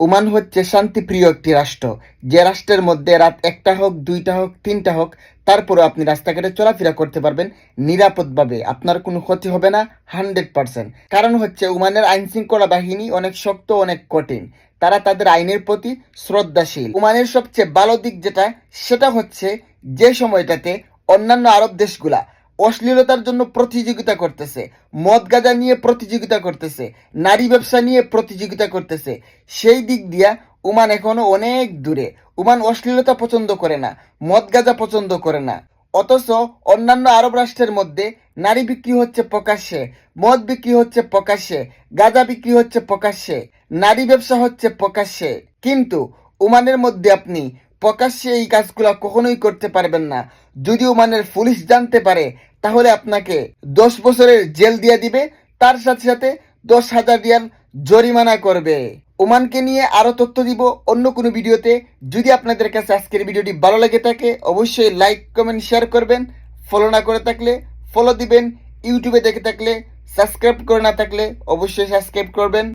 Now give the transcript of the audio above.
Oman হচ্ছে শান্তিপ্রিয় একটি রাষ্ট্র। যে রাষ্ট্রের মধ্যে রাত একটা হোক, দুইটা হোক, তিনটা হোক, তারপরেও আপনি রাস্তাঘাটে চলাফেরা করতে পারবেন নিরাপদভাবে। আপনার কোনো ক্ষতি হবে না, হান্ড্রেড পার্সেন্ট। কারণ হচ্ছে ওমানের আইন শৃঙ্খলা বাহিনী অনেক শক্ত, অনেক কঠিন। তারা তাদের আইনের প্রতি শ্রদ্ধাশীল। ওমানের সবচেয়ে ভালো দিক যেটা, সেটা হচ্ছে যে সময়টাতে অন্যান্য আরব দেশগুলা অশ্লীলতার জন্য প্রতিযোগিতা করতেছে, মদ গাঁজা নিয়ে প্রতিযোগিতা করতেছে, নারী ব্যবসা নিয়ে প্রতিযোগিতা করতেছে, সেই দিক দিয়া উমান এখনও অনেক দূরে। উমান অশ্লীলতা পছন্দ করে না, মদ গাঁজা পছন্দ করে না। অথচ অন্যান্য আরব রাষ্ট্রের মধ্যে নারী বিক্রি হচ্ছে প্রকাশ্যে, মদ বিক্রি হচ্ছে প্রকাশ্যে, গাঁজা বিক্রি হচ্ছে প্রকাশ্যে, নারী ব্যবসা হচ্ছে প্রকাশ্যে। কিন্তু ওমানের মধ্যে আপনি প্রকাশ্যে এই কাজগুলো কখনোই করতে পারবেন না। যদি ওমানের পুলিশ জানতে পারে তাহলে আপনাকে দশ বছরের জেল দিয়ে দিবে, তার সাথে সাথে দশ হাজার রিয়াল জরিমানা করবে। ওমানকে নিয়ে আরও তথ্য দিব অন্য কোনো ভিডিওতে। যদি আপনাদের কাছে আজকের ভিডিওটি ভালো লেগে থাকে, অবশ্যই লাইক, কমেন্ট, শেয়ার করবেন। ফলো না করে থাকলে ফলো দিবেন। ইউটিউবে দেখে থাকলে সাবস্ক্রাইব করে না থাকলে অবশ্যই সাবস্ক্রাইব করবেন।